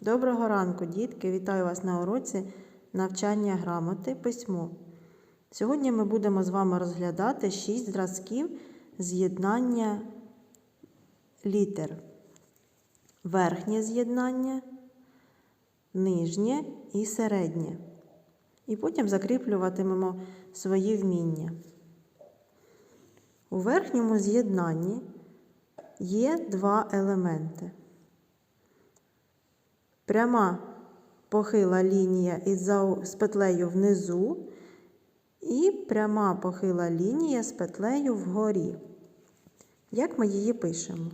Доброго ранку, дітки! Вітаю вас на уроці навчання грамоти письмо. Сьогодні ми будемо з вами розглядати 6 зразків з'єднання літер. Верхнє з'єднання, нижнє і середнє. І потім закріплюватимемо свої вміння. У верхньому з'єднанні є два елементи. Пряма похила лінія з петлею внизу і пряма похила лінія з петлею вгорі. Як ми її пишемо?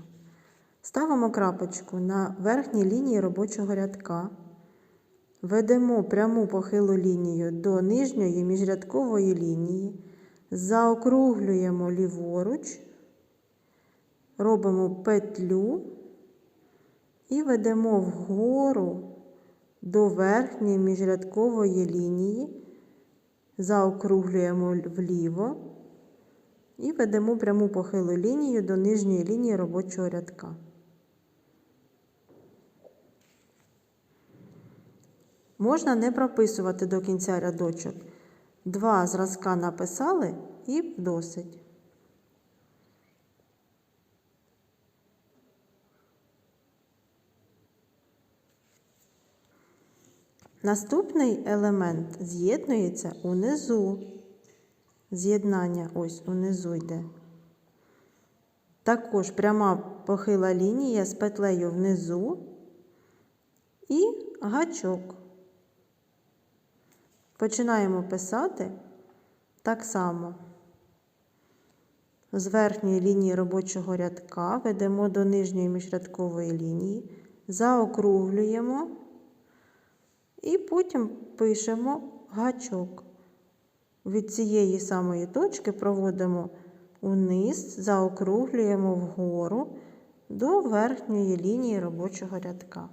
Ставимо крапочку на верхній лінії робочого рядка. Ведемо пряму похилу лінію до нижньої міжрядкової лінії, заокруглюємо ліворуч, робимо петлю і ведемо вгору до верхньої міжрядкової лінії, заокруглюємо вліво і ведемо пряму похилу лінію до нижньої лінії робочого рядка. Можна не прописувати до кінця рядочок. Два зразка написали і досить. Наступний елемент з'єднується унизу. З'єднання ось унизу йде. Також пряма похила лінія з петлею внизу і гачок. Починаємо писати так само. З верхньої лінії робочого рядка ведемо до нижньої міжрядкової лінії, заокруглюємо і потім пишемо гачок. Від цієї самої точки проводимо униз, заокруглюємо вгору до верхньої лінії робочого рядка.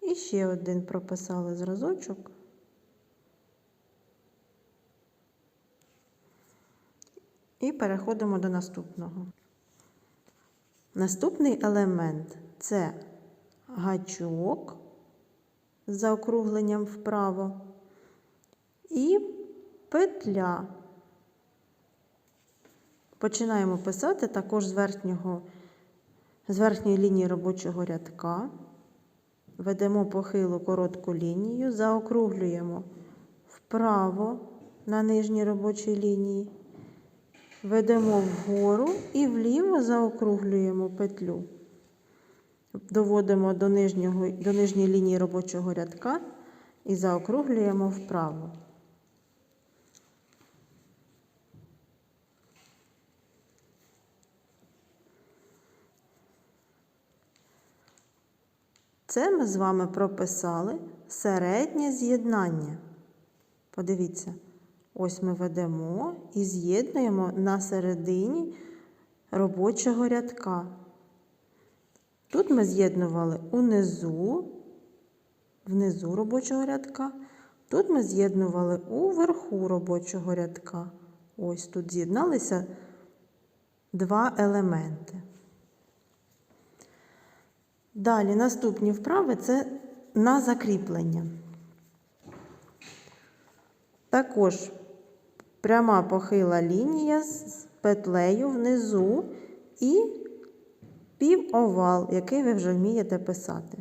І ще один прописали зразочок. І переходимо до наступного. Наступний елемент це гачок з заокругленням вправо і петля. Починаємо писати також з, верхнього, з верхньої лінії робочого рядка. Ведемо похилу коротку лінію, заокруглюємо вправо на нижній робочій лінії, ведемо вгору і вліво заокруглюємо петлю. Доводимо до, нижнього, до нижньої лінії робочого рядка і заокруглюємо вправо. Це ми з вами прописали середнє з'єднання. Подивіться, ось ми ведемо і з'єднуємо на середині робочого рядка. Тут ми з'єднували унизу, внизу робочого рядка. Тут ми з'єднували уверху робочого рядка. Ось тут з'єдналися два елементи. Далі наступні вправи це на закріплення. Також пряма похила лінія з петлею внизу і півовал, який ви вже вмієте писати.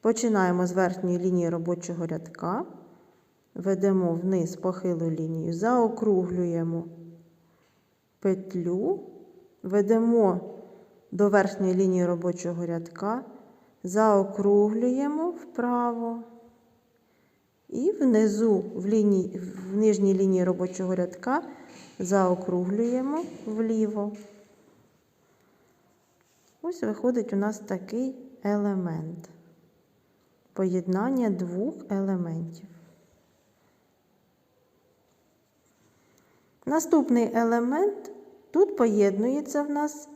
Починаємо з верхньої лінії робочого рядка, ведемо вниз похилу лінію, заокруглюємо петлю, ведемо до верхньої лінії робочого рядка, заокруглюємо вправо і внизу в, лінії, в нижній лінії робочого рядка заокруглюємо вліво. Ось виходить у нас такий елемент. Поєднання двох елементів. Наступний елемент тут поєднується в нас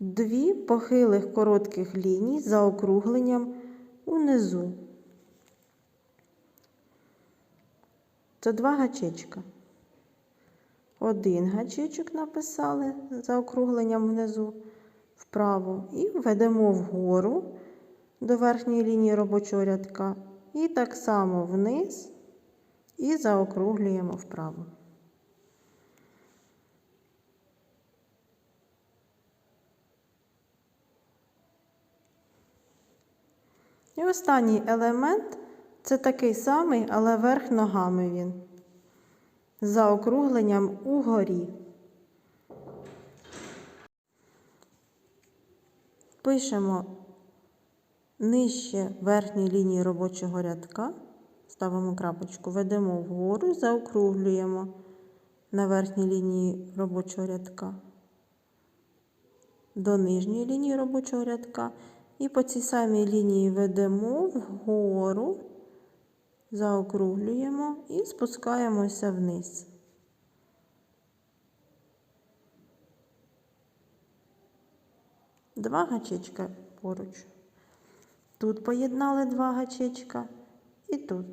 дві похилих коротких ліній за округленням унизу. Це два гачечка. Один гачечок написали за округленням внизу, вправо і ведемо вгору до верхньої лінії робочого рядка. І так само вниз і заокруглюємо вправо. І останній елемент це такий самий, але верх ногами він. Заокругленням угорі. Пишемо нижче верхньої лінії робочого рядка, ставимо крапочку, ведемо вгору заокруглюємо на верхній лінії робочого рядка до нижньої лінії робочого рядка. І по цій самій лінії ведемо вгору, заокруглюємо і спускаємося вниз. Два гачечка поруч. Тут поєднали два гачечка і тут.